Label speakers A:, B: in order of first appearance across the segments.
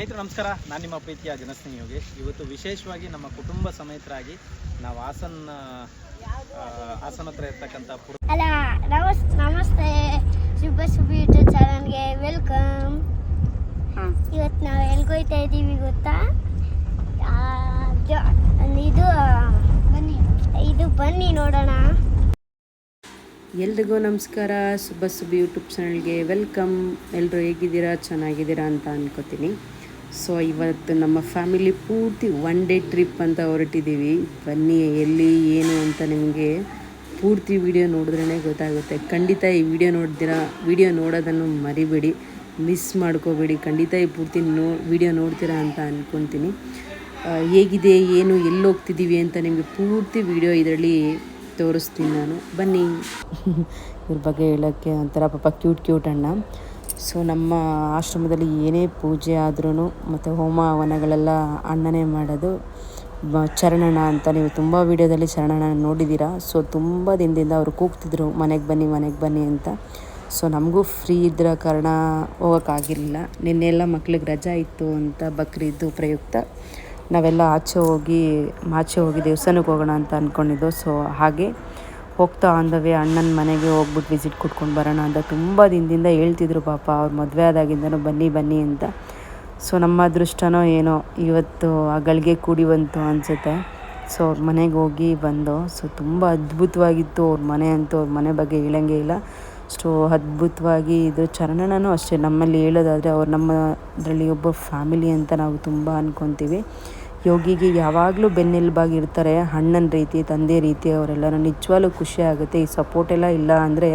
A: ಸ್ನೇಹಿತರು ನಮಸ್ಕಾರ. ನಾನು ನಿಮ್ಮ ಪ್ರೀತಿಯ ಜನಸ್ನೇಹಿ ಯೋಗೇಶ್. ಇವತ್ತು ವಿಶೇಷವಾಗಿ ನಮ್ಮ ಕುಟುಂಬ ಸಮೇತರಾಗಿ ನಾವು ಹಾಸನ ಹಾಸನ ಹತ್ರ ಇರ್ತಕ್ಕಂಥ
B: ಅಲ್ಲ ನಮಸ್ ನಮಸ್ತೆ. ಶುಭ ಶುಭ ಯೂಟ್ಯೂಬ್ ಚಾನಲ್ಗೆ ವೆಲ್ಕಮ್ ಇವತ್ತು ನಾವು ಎಲ್ಗೋಯ್ತಾ ಇದ್ದೀವಿ ಗೊತ್ತಾ? ಆ, ಜ- ಇದು ಬನ್ನಿ. ಇದು ಬನ್ನಿ ನೋಡೋಣ.
C: ಎಲ್ರಿಗೂ ನಮಸ್ಕಾರ. ಸುಬ್ಬ ಸುಬ್ಬಿ ಯೂಟ್ಯೂಬ್ ಚಾನಲ್ಗೆ ವೆಲ್ಕಮ್. ಎಲ್ಲರೂ ಹೇಗಿದ್ದೀರಾ? ಚೆನ್ನಾಗಿದ್ದೀರಾ ಅಂತ ಅನ್ಕೋತೀನಿ. ಸೊ ಇವತ್ತು ನಮ್ಮ ಫ್ಯಾಮಿಲಿ ಪೂರ್ತಿ ಒನ್ ಡೇ ಟ್ರಿಪ್ ಅಂತ ಹೊರಟಿದ್ದೀವಿ. ಬನ್ನಿ, ಎಲ್ಲಿ, ಏನು ಅಂತ ನಿಮಗೆ ಪೂರ್ತಿ ವಿಡಿಯೋ ನೋಡಿದ್ರೇ ಗೊತ್ತಾಗುತ್ತೆ. ಖಂಡಿತ ಈ ವಿಡಿಯೋ ನೋಡ್ತೀರಾ ವಿಡಿಯೋ ನೋಡೋದನ್ನು ಮರಿಬೇಡಿ. ಮಿಸ್ ಮಾಡ್ಕೋಬೇಡಿ. ಖಂಡಿತ ಈ ಪೂರ್ತಿ ನೋ ವಿಡಿಯೋ ನೋಡ್ತೀರಾ ಅಂತ ಅಂದ್ಕೊತೀನಿ ಹೇಗಿದೆ, ಏನು ಎಲ್ಲಿ ಹೋಗ್ತಿದ್ದೀವಿ ಅಂತ ನಿಮಗೆ ಪೂರ್ತಿ ವಿಡಿಯೋ ಇದರಲ್ಲಿ ತೋರಿಸ್ತೀನಿ ನಾನು. ಬನ್ನಿ. ಇವ್ರ ಬಗ್ಗೆ ಹೇಳೋಕ್ಕೆ ಒಂಥರ ಪಾಪ ಕ್ಯೂಟ್ ಕ್ಯೂಟ್ ಅಣ್ಣ. ಸೊ ನಮ್ಮ ಆಶ್ರಮದಲ್ಲಿ ಏನೇ ಪೂಜೆ ಆದ್ರೂ ಮತ್ತು ಹೋಮ ಹವನಗಳೆಲ್ಲ ಅಣ್ಣನೇ ಮಾಡೋದು. ಬ ಅಂತ ನೀವು ತುಂಬ ವೀಡಿಯೋದಲ್ಲಿ ಚರಣಣ್ಣ ನೋಡಿದ್ದೀರಾ. ಸೊ ತುಂಬ ದಿನದಿಂದ ಅವರು ಕೂಗ್ತಿದ್ರು, ಮನೆಗೆ ಬನ್ನಿ ಮನೆಗೆ ಬನ್ನಿ ಅಂತ. ಸೊ ನಮಗೂ ಫ್ರೀ ಇದ್ರ ಕಾರಣ ಹೋಗೋಕ್ಕಾಗಿರಲಿಲ್ಲ. ನಿನ್ನೆಲ್ಲ ಮಕ್ಳಿಗೆ ರಜಾ ಇತ್ತು ಅಂತ ಬಕ್ರೀದ್ದು ಪ್ರಯುಕ್ತ. ನಾವೆಲ್ಲ ಆಚೆ ಹೋಗಿ ಆಚೆ ಹೋಗಿ ದೇವಸ್ಥಾನಕ್ಕೆ ಹೋಗೋಣ ಅಂತ ಅಂದ್ಕೊಂಡಿದ್ದು ಸೊ ಹಾಗೆ ಹೋಗ್ತಾ ಆನ್ ದ ವೇ ಅಣ್ಣನ ಮನೆಗೆ ಹೋಗ್ಬಿಟ್ಟು ವಿಸಿಟ್ ಕೊಟ್ಕೊಂಡು ಬರೋಣ ಅಂತ ತುಂಬ ದಿನದಿಂದ ಹೇಳ್ತಿದ್ರು ಪಾಪ. ಅವ್ರು ಮದುವೆ ಆದಾಗಿಂದನೂ ಬನ್ನಿ ಬನ್ನಿ ಅಂತ. ಸೊ ನಮ್ಮ ಅದೃಷ್ಟನೋ ಏನೋ ಇವತ್ತು ಆ ಗಳಿಗೆ ಕೂಡಿ ಬಂತು ಅನಿಸುತ್ತೆ. ಸೊ ಅವ್ರ ಮನೆಗೆ ಹೋಗಿ ಬಂದು ಸೊ ತುಂಬ ಅದ್ಭುತವಾಗಿತ್ತು ಅವ್ರ ಮನೆ ಅಂತೂ. ಅವ್ರ ಮನೆ ಬಗ್ಗೆ ಹೇಳಂಗೆ ಇಲ್ಲ. ಸೊ ಅದ್ಭುತವಾಗಿ ಇದು ಚರಣನೂ ಅಷ್ಟೇ ನಮ್ಮಲ್ಲಿ ಹೇಳೋದಾದರೆ ಅವ್ರು ನಮ್ಮದರಲ್ಲಿ ಒಬ್ಬ ಫ್ಯಾಮಿಲಿ ಅಂತ ನಾವು ತುಂಬ ಅನ್ಕೊತೀವಿ. ಯೋಗಿಗೆ ಯಾವಾಗಲೂ ಬೆನ್ನೆಲುಬಾಗಿರ್ತಾರೆ, ಅಣ್ಣನ ರೀತಿ, ತಂದೆ ರೀತಿ ಅವರೆಲ್ಲರೂ ನಿಜವಾಗ್ಲೂ ಖುಷಿ ಆಗುತ್ತೆ. ಈ ಸಪೋರ್ಟ್ ಎಲ್ಲ ಇಲ್ಲ ಅಂದರೆ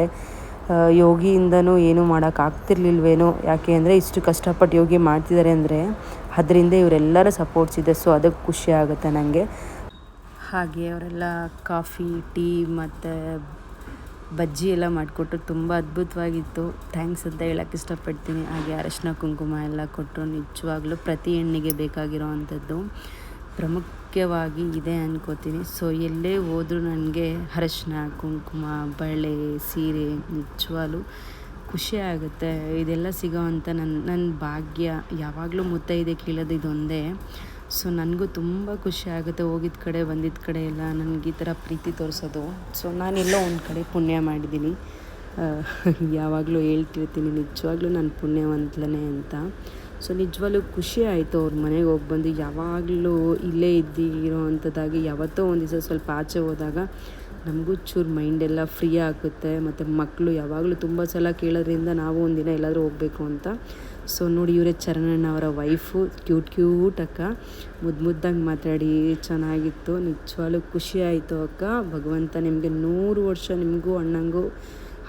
C: ಯೋಗಿಯಿಂದನೂ ಏನೂ ಮಾಡೋಕ್ಕಾಗ್ತಿರ್ಲಿಲ್ವೇನೋ ಯಾಕೆ ಅಂದರೆ ಇಷ್ಟು ಕಷ್ಟಪಟ್ಟು ಯೋಗಿ ಮಾಡ್ತಿದ್ದಾರೆ ಅಂದರೆ, ಅದರಿಂದ ಇವರೆಲ್ಲರ ಸಪೋರ್ಟ್ಸ್ ಇದೆ. ಸೊ ಅದಕ್ಕೆ ಖುಷಿ ಆಗುತ್ತೆ ನನಗೆ ಹಾಗೆ ಅವರೆಲ್ಲ ಕಾಫಿ, ಟೀ ಮತ್ತು ಬಜ್ಜಿ ಎಲ್ಲ ಮಾಡಿಕೊಟ್ಟು ತುಂಬ ಅದ್ಭುತವಾಗಿತ್ತು. ಥ್ಯಾಂಕ್ಸ್ ಅಂತ ಹೇಳಕ್ಕೆ ಇಷ್ಟಪಡ್ತೀನಿ. ಹಾಗೆ ಅರಶಿನ ಕುಂಕುಮ ಎಲ್ಲ ಕೊಟ್ಟರು ನಿಜವಾಗ್ಲೂ ಪ್ರತಿ ಹೆಣ್ಣಿಗೆ ಬೇಕಾಗಿರೋ ಅಂಥದ್ದು ಪ್ರಾಮುಖ್ಯವಾಗಿ ಇದೆ ಅನ್ಕೋತೀನಿ. ಸೊ ಎಲ್ಲೇ ಹೋದರೂ ನನಗೆ ಅರಶಿನ, ಕುಂಕುಮ, ಬಳೆ, ಸೀರೆ ನಿಜವಾಗ್ಲೂ ಖುಷಿ ಆಗುತ್ತೆ. ಇದೆಲ್ಲ ಸಿಗೋ ಅಂಥ ನನ್ನ ನನ್ನ ಭಾಗ್ಯ. ಯಾವಾಗಲೂ ಮುತ್ತೈದೆ ಕೇಳೋದು ಇದೊಂದೇ. ಸೊ ನನಗೂ ತುಂಬ ಖುಷಿ ಆಗುತ್ತೆ. ಹೋಗಿದ್ದ ಕಡೆ ಬಂದಿದ್ದ ಕಡೆ ಎಲ್ಲ ನನಗೆ ಈ ಥರ ಪ್ರೀತಿ ತೋರಿಸೋದು. ಸೊ ನಾನೆಲ್ಲೋ ಒಂದು ಕಡೆ ಪುಣ್ಯ ಮಾಡಿದ್ದೀನಿ. ಯಾವಾಗಲೂ ಹೇಳ್ತಿರ್ತೀನಿ, ನಿಜವಾಗ್ಲೂ ನಾನು ಪುಣ್ಯವಂತಲೇ ಅಂತ. ಸೊ ನಿಜವಾಗ್ಲೂ ಖುಷಿ ಆಯಿತು ಅವ್ರ ಮನೆಗೆ ಹೋಗಿ ಬಂದು ಯಾವಾಗಲೂ ಇಲ್ಲೇ ಇದ್ದಿರೋ ಅಂಥದ್ದಾಗಿ ಯಾವತ್ತೋ ಒಂದು ದಿವಸ ಸ್ವಲ್ಪ ಆಚೆ ಹೋದಾಗ ನಮಗೂ ಚೂರು ಮೈಂಡೆಲ್ಲ ಫ್ರೀ ಆಗುತ್ತೆ ಮತ್ತು ಮಕ್ಕಳು ಯಾವಾಗಲೂ ತುಂಬ ಸಲ ಕೇಳೋದ್ರಿಂದ ನಾವು ಒಂದಿನ ಎಲ್ಲಾದರೂ ಹೋಗಬೇಕು ಅಂತ. ಸೊ ನೋಡಿ ಇವರೇ ಚರಣಣ್ಣ ಅವರ ವೈಫು ಕ್ಯೂಟ್ ಕ್ಯೂಟ್ ಅಕ್ಕ. ಮುದ್ದು ಮುದ್ದಂಗೆ ಮಾತಾಡಿ, ಚೆನ್ನಾಗಿತ್ತು. ನಿಜವಾಗ್ಲೂ ಖುಷಿ ಆಯಿತು ಅಕ್ಕ. ಭಗವಂತ ನಿಮಗೆ ನೂರು ವರ್ಷ ನಿಮಗೂ ಅಣ್ಣಂಗೂ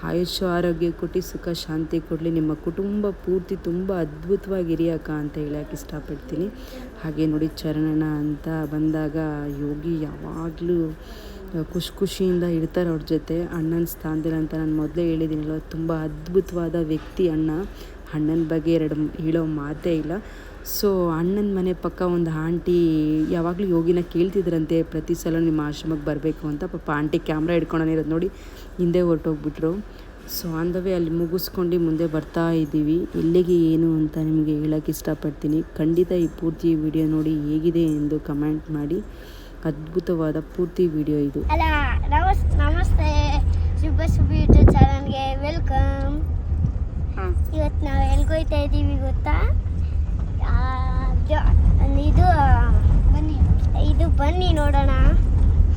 C: ಆಯುಷ್ಯ ಆರೋಗ್ಯ ಕೊಟ್ಟು ಸುಖ, ಶಾಂತಿ ಕೊಡಲಿ. ನಿಮ್ಮ ಕುಟುಂಬ ಪೂರ್ತಿ ತುಂಬ ಅದ್ಭುತವಾಗಿ ಅಕ್ಕ ಅಂತ ಹೇಳಕ್ಕೆ ಇಷ್ಟಪಡ್ತೀನಿ. ಹಾಗೆ ನೋಡಿ ಚರಣನ ಅಂತ ಬಂದಾಗ ಯೋಗಿ ಯಾವಾಗಲೂ ಖುಷಿ ಖುಷಿಯಿಂದ ಇರ್ತಾರೆ ಅವ್ರ ಜೊತೆ. ಅಣ್ಣನ ಸ್ಥಾನದಲ್ಲಿ ಅಂತ ನಾನು ಮೊದಲೇ ಹೇಳಿದ್ದೀನಲ್ಲ ತುಂಬ ಅದ್ಭುತವಾದ ವ್ಯಕ್ತಿ ಅಣ್ಣ. ಅಣ್ಣನ ಬಗ್ಗೆ ಎರಡು ಹೇಳೋ ಮಾತೇ ಇಲ್ಲ. ಸೊ ಅಣ್ಣನ ಮನೆ ಪಕ್ಕ ಒಂದು ಆಂಟಿ ಯಾವಾಗಲೂ ಯೋಗಿನ ಕೇಳ್ತಿದ್ರಂತೆ ಪ್ರತಿ ಸಲ ನಿಮ್ಮ ಆಶ್ರಮಕ್ಕೆ ಬರಬೇಕು ಅಂತ. ಪಾಪ ಆಂಟಿ ಕ್ಯಾಮ್ರಾ ಹಿಡ್ಕೊಂಡಿರೋದು ನೋಡಿ ಹಿಂದೆ ಹೊರಟೋಗ್ಬಿಟ್ರು. ಸೊ ಆನ್ ದ ವೇ ಅಲ್ಲಿ ಮುಗಿಸ್ಕೊಂಡು ಮುಂದೆ ಬರ್ತಾ ಇದ್ದೀವಿ. ಎಲ್ಲಿಗೆ ಏನು ಅಂತ ನಿಮಗೆ ಹೇಳೋಕ್ಕೆ ಇಷ್ಟಪಡ್ತೀನಿ. ಖಂಡಿತ ಈ ಪೂರ್ತಿ ವಿಡಿಯೋ ನೋಡಿ ಹೇಗಿದೆ ಎಂದು ಕಮೆಂಟ್ ಮಾಡಿ. ಅದ್ಭುತವಾದ ಪೂರ್ತಿ ವಿಡಿಯೋ ಇದು.
B: ನಮಸ್ತೆ. ಶುಭ ಶುಭ ಯೂಟ್ಯೂಬ್ ಚಾನಲ್ಗೆ ವೆಲ್ಕಮ್. ಇವತ್ತು ನಾವು ಎಲ್ಲಿಗೋಯ್ತಾ ಇದ್ದೀವಿ ಗೊತ್ತಾ? ಇದು ಬನ್ನಿ. ಇದು ಬನ್ನಿ ನೋಡೋಣ.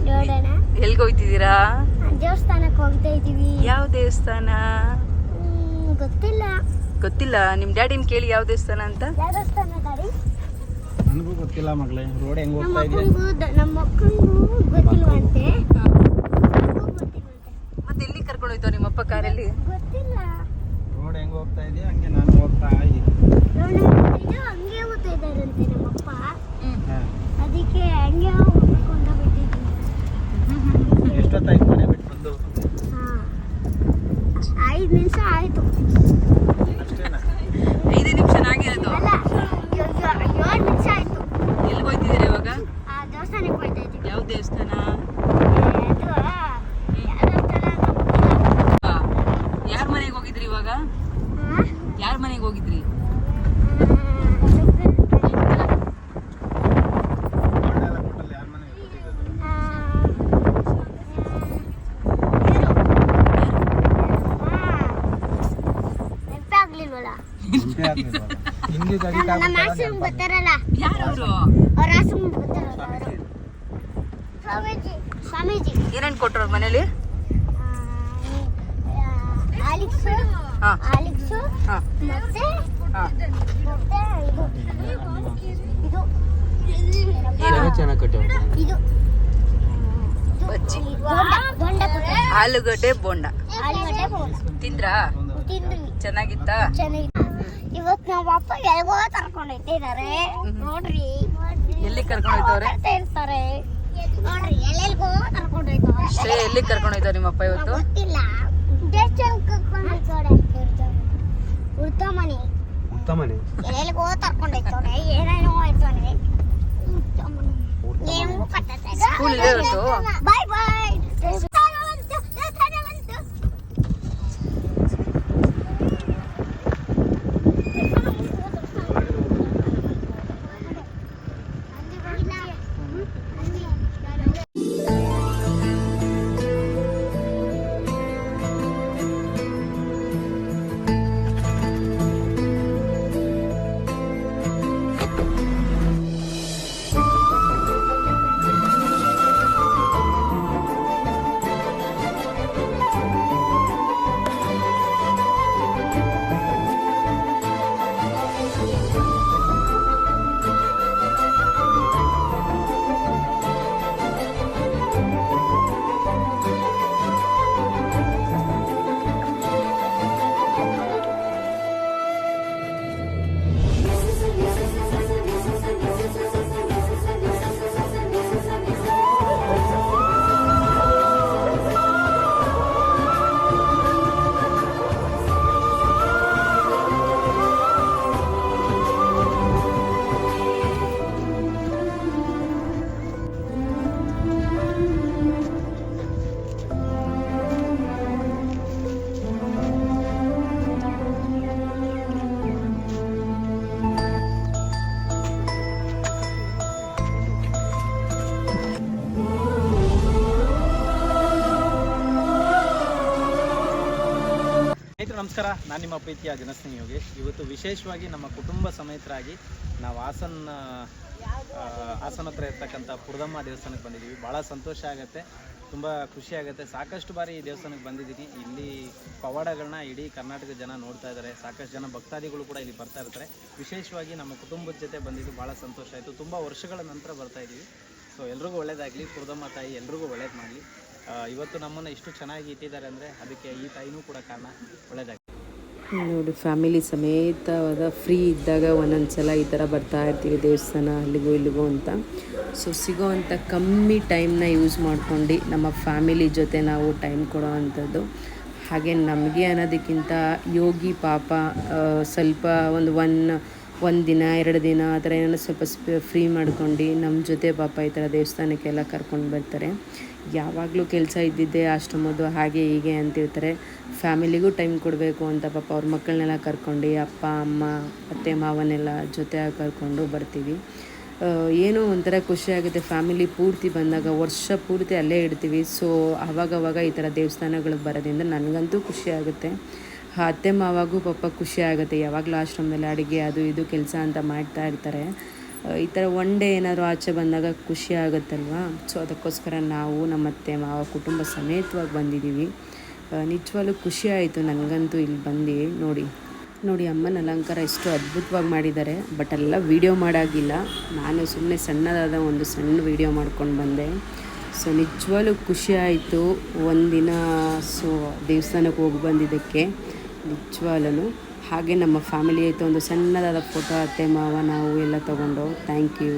B: ನೋಡೋಣ.
C: ಎಲ್ಲಿಗೆ ಹೋಗ್ತಿದ್ದೀರಾ
B: ದೇವಸ್ಥಾನಕ್ಕೆ ಹೋಗ್ತಾ ಇದ್ದೀವಿ.
C: ಯಾವ ದೇವಸ್ಥಾನ?
B: ಗೊತ್ತಿಲ್ಲ.
C: ಗೊತ್ತಿಲ್ಲ. ನಿಮ್ಮ ಡ್ಯಾಡಿನ ಕೇಳಿ ಯಾವ ದೇವಸ್ಥಾನ ಅಂತ?
B: ಯಾವ ದೇವಸ್ಥಾನ ಡ್ಯಾಡಿ
A: ನನಗೂ ಗೊತ್ತಿಲ್ಲ ಮಗಳೇ. ರೋಡ್ ಹೆಂಗ್
B: ನಮ್ಮ
A: ಹೋಗ್ತಾ
B: ಇದೆ ನಮ್ಮ ಮಕ್ಕಳಿಗೂ ಗೊತ್ತಿಲ್ವಂತೆ.
C: ಮತ್ತೆ ಎಲ್ಲಿ ಕರ್ಕೊಂಡು ಹೋಯ್ತಾವ ನಿಮ್ಮಪ್ಪ ಕಾರಲ್ಲಿ?
B: ಗೊತ್ತಿಲ್ಲ.
A: ರೋಡ್ ಹೆಂಗ್ ಹೋಗ್ತಾ ಇದೆಯಾ? ಹಂಗೆ ನಾನು ಹೋಗ್ತಾ ಇದ್ದೀನಿ
B: ನೋಡೋಣ ಇದು ಹಂಗೆ ಓದ್ತಾ ಇದ್ದಾರಂತೆ ನಮ್ಮಪ್ಪ
A: ಹಾಂ
B: ಅದಕ್ಕೆ ಹಂಗೆ ಹೋಗ್ಬೇಕು ಅಂತ ಬಿಟ್ಟಿದ್ದೀನಿ
A: ಎಷ್ಟೊತ್ತಾಯ್ತು ಮನೆ ಬಿಟ್ಟು ಬಂದು
B: ಹಾಂ ಐದು ನಿಮಿಷ ಆಯಿತು
A: ಅಷ್ಟೇನಾ
C: ಐದು ನಿಮಿಷ ಆಗಿರೋದು
B: ಅಲ್ಲ ಏಳು ನಿಮಿಷ ಆಯಿತು
C: ಎಲ್ಲಿ ಹೋಗ್ತಿದ್ದೀರಾ ಇವಾಗ
B: ಆ ದೇವಸ್ಥಾನಕ್ಕೆ ಹೋಗ್ತಾ ಇದ್ದೀವಿ
C: ಯಾವ ದೇವಸ್ಥಾನ
B: ಅದು ಯಾವ ದೇವಸ್ಥಾನ ಅಂತ ಗೊತ್ತಿಲ್ಲ.
C: ಯಾರ ಮನೆಗೆ ಹೋಗಿದ್ರಿ ಇವಾಗ
B: ಹಾಂ?
C: ಯಾರ ಮನೆಗೆ ಹೋಗಿದ್ರಿ
B: ಹ್ಮ್, ಬರ್ತಾರಲ್ಲ
C: ಯಾರವರು?
B: ಅವ್ರ ಆಶ್ರಮ ಬರ್ತಾರಲ್ಲ ಅವರು ಸ್ವಾಮೀಜಿ. ಸ್ವಾಮೀಜಿ
C: ಏನೇನು ಕೊಟ್ಟರು ಮನೇಲಿ?
B: ಆಲಿಕ್ಸು. ಆಲಿಕ್ಸು. ಮತ್ತೆ.
C: ಆಲೂಗಡ್ಡೆ ಬೋಂಡ.
B: ಆಲೂಗಡ್ಡೆ ಬೋಂಡ.
C: ತಿಂದ್ರಾ? ಚೆನ್ನಾಗಿತ್ತ?
B: ಚೆನ್ನಾಗಿತ್ತಾ. ಇವತ್ತು ನಮ್ಮ ಅಪ್ಪ ಎಲ್ಗೋ ಕರ್ಕೊಂಡು ಇಟ್ಟಿದ್ದಾರೆ ನೋಡ್ರಿ.
C: ಎಲ್ಲಿ ಕರ್ಕೊಂಡು ಹೋಯ್ತವ್ರೆ?
B: ಇರ್ತಾರೆ. ನೋಡ್ರಿ ಎಲ್ಲೆಲ್ಗೋ ಕರ್ಕೊಂಡು ಹೋಯ್ತವ್ರೆ.
C: ಶ್ರೇಯ ಎಲ್ಲಿ ಕರ್ಕೊಂಡು ಹೋಯ್ತವ್ರೆ ನಿಮ್ಮಪ್ಪ ಇವತ್ತು?
B: ಗೊತ್ತಿಲ್ಲ. ದೇವಸ್ಥಾನ ಕರ್ಕೊಂಡು ಹೋಯ್ತವ್ರೆ. ಉತ್ತಮನೆ.
A: ಉತ್ತಮನೆ.
B: ಎಲ್ಲೆಲ್ಗೋ ಕರ್ಕೊಂಡು ಹೋಯ್ತವ್ರೆ. ಏನೇನೋ ಹೋಯ್ತವ್ರೆ ಉತ್ತಮನಿ. ಏನು
C: School ಇದೆ?
B: ಬಾಯ್ ಬಾಯ್
A: ನಮಸ್ಕಾರ. ನಾನು ನಿಮ್ಮ ಪ್ರೀತಿಯ ಜನಸ್ನೇಹಿ ಯೋಗೇಶ್. ಇವತ್ತು ವಿಶೇಷವಾಗಿ ನಮ್ಮ ಕುಟುಂಬ ಸಮೇತರಾಗಿ ನಾವು ಹಾಸನ ಹಾಸನ ಹತ್ರ ಇರ್ತಕ್ಕಂಥ ಪುರದಮ್ಮ ದೇವಸ್ಥಾನಕ್ಕೆ ಬಂದಿದ್ದೀವಿ ಭಾಳ ಸಂತೋಷ ಆಗುತ್ತೆ. ತುಂಬ ಖುಷಿ ಆಗುತ್ತೆ. ಸಾಕಷ್ಟು ಬಾರಿ ಈ ದೇವಸ್ಥಾನಕ್ಕೆ ಬಂದಿದ್ದೀನಿ ಇಲ್ಲಿ ಪವಾಡಗಳನ್ನ ಇಡೀ ಕರ್ನಾಟಕದ ಜನ ನೋಡ್ತಾ ಇದ್ದಾರೆ ಸಾಕಷ್ಟು ಜನ ಭಕ್ತಾದಿಗಳು ಕೂಡ ಇಲ್ಲಿ ಬರ್ತಾ ಇರ್ತಾರೆ. ವಿಶೇಷವಾಗಿ ನಮ್ಮ ಕುಟುಂಬದ ಜೊತೆ ಬಂದಿದ್ದು ಭಾಳ ಸಂತೋಷ ಆಯಿತು. ತುಂಬ ವರ್ಷಗಳ ನಂತರ ಬರ್ತಾ ಇದ್ದೀವಿ ಸೊ, ಎಲ್ರಿಗೂ ಒಳ್ಳೇದಾಗಲಿ. ಪುರದಮ್ಮ ತಾಯಿ ಎಲ್ರಿಗೂ ಒಳ್ಳೇದು ಮಾಡಲಿ. ಇವತ್ತು ನಮ್ಮನ್ನು ಇಷ್ಟು ಚೆನ್ನಾಗಿ ಇಟ್ಟಿದ್ದಾರೆ ಅಂದರೆ ಅದಕ್ಕೆ ಈ ತಾಯಿನೂ ಕೂಡ ಕಾರಣ. ಒಳ್ಳೇದಾಗಲಿ.
C: ನೋಡಿ ಫ್ಯಾಮಿಲಿ ಸಮೇತವಾದ ಫ್ರೀ ಇದ್ದಾಗ ಒಂದೊಂದು ಸಲ ಈ ಥರ ಬರ್ತಾ ಇರ್ತೀವಿ ದೇವಸ್ಥಾನ ಅಲ್ಲಿಗೂ ಇಲ್ಲಿಗೂ ಅಂತ. ಸೊ ಸಿಗೋ ಅಂಥ ಕಮ್ಮಿ ಟೈಮ್ನ ಯೂಸ್ ಮಾಡ್ಕೊಂಡು ನಮ್ಮ ಫ್ಯಾಮಿಲಿ ಜೊತೆ ನಾವು ಟೈಮ್ ಕೊಡೋ ಅಂಥದ್ದು. ಹಾಗೆ ನಮಗೆ ಅನ್ನೋದಕ್ಕಿಂತ ಯೋಗಿ ಪಾಪ ಸ್ವಲ್ಪ ಒಂದು ಒನ್ ಒಂದು ದಿನ, ಎರಡು ದಿನ ಆ ಥರ ಏನಾದ್ರು ಸ್ವಲ್ಪ ಫ್ರೀ ಮಾಡ್ಕೊಂಡು ನಮ್ಮ ಜೊತೆ ಪಾಪ ಈ ಥರ ದೇವಸ್ಥಾನಕ್ಕೆಲ್ಲ ಕರ್ಕೊಂಡು ಬರ್ತಾರೆ. ಯಾವಾಗಲೂ ಕೆಲಸ ಇದ್ದಿದ್ದೇ ಆಶ್ರಮದ್ದು ಹಾಗೆ ಹೀಗೆ ಅಂತಿರ್ತಾರೆ ಫ್ಯಾಮಿಲಿಗೂ ಟೈಮ್ ಕೊಡಬೇಕು ಅಂತ ಪಾಪ ಅವ್ರ ಮಕ್ಕಳನ್ನೆಲ್ಲ ಕರ್ಕೊಂಡು, ಅಪ್ಪ, ಅಮ್ಮ, ಅತ್ತೆ ಮಾವನ್ನೆಲ್ಲ ಜೊತೆ ಕರ್ಕೊಂಡು ಬರ್ತೀವಿ. ಏನೋ ಒಂಥರ ಖುಷಿಯಾಗುತ್ತೆ ಫ್ಯಾಮಿಲಿ ಪೂರ್ತಿ ಬಂದಾಗ, ವರ್ಷ ಪೂರ್ತಿ ಅಲ್ಲೇ ಇಡ್ತೀವಿ ಸೊ ಆವಾಗವಾಗ ಈ ಥರ ದೇವಸ್ಥಾನಗಳಿಗೆ ಬರೋದ್ರಿಂದ ನನಗಂತೂ ಖುಷಿ ಆಗುತ್ತೆ. ಅತ್ತೆ, ಮಾವಾಗೂ ಪಾಪ ಖುಷಿ ಆಗುತ್ತೆ. ಯಾವಾಗಲೂ ಆಶ್ರಮದಲ್ಲಿ ಅಡುಗೆ, ಅದು ಇದು, ಕೆಲಸ ಅಂತ ಮಾಡ್ತಾ ಇರ್ತಾರೆ. ಈ ಥರ ಒನ್ ಡೇ ಏನಾದರೂ ಆಚೆ ಬಂದಾಗ ಖುಷಿ ಆಗುತ್ತಲ್ವಾ? ಸೊ ಅದಕ್ಕೋಸ್ಕರ ನಾವು ನಮ್ಮ ಅತ್ತೆ, ಮಾವ ಕುಟುಂಬ ಸಮೇತವಾಗಿ ಬಂದಿದ್ದೀವಿ. ನಿಜವಾಗ್ಲೂ ಖುಷಿ ಆಯಿತು ನನಗಂತೂ ಇಲ್ಲಿ ಬಂದು. ನೋಡಿ ನೋಡಿ ಅಮ್ಮನ ಅಲಂಕಾರ ಎಷ್ಟು ಅದ್ಭುತವಾಗಿ ಮಾಡಿದ್ದಾರೆ. ಬಟ್ ಎಲ್ಲ ವೀಡಿಯೋ ಮಾಡಾಗಿಲ್ಲ. ನಾನು ಸುಮ್ಮನೆ ಸಣ್ಣದಾದ ಒಂದು ಸಣ್ಣ ವೀಡಿಯೋ ಮಾಡ್ಕೊಂಡು ಬಂದೆ. ಸೊ ನಿಜವಾಗ್ಲೂ ಖುಷಿ ಆಯಿತು. ಒಂದಿನ ಸೊ ದೇವಸ್ಥಾನಕ್ಕೆ ಹೋಗಿ ಬಂದಿದ್ದಕ್ಕೆ. ನಿಜವಾಗ್ಲೂ ಹಾಗೆ ನಮ್ಮ ಫ್ಯಾಮಿಲಿ ಆಯಿತು ಒಂದು ಸಣ್ಣದಾದ ಫೋಟೋ ಅತ್ತೆ ಮಾವ ನಾವು ಎಲ್ಲ ತೊಗೊಂಡು ಥ್ಯಾಂಕ್ ಯು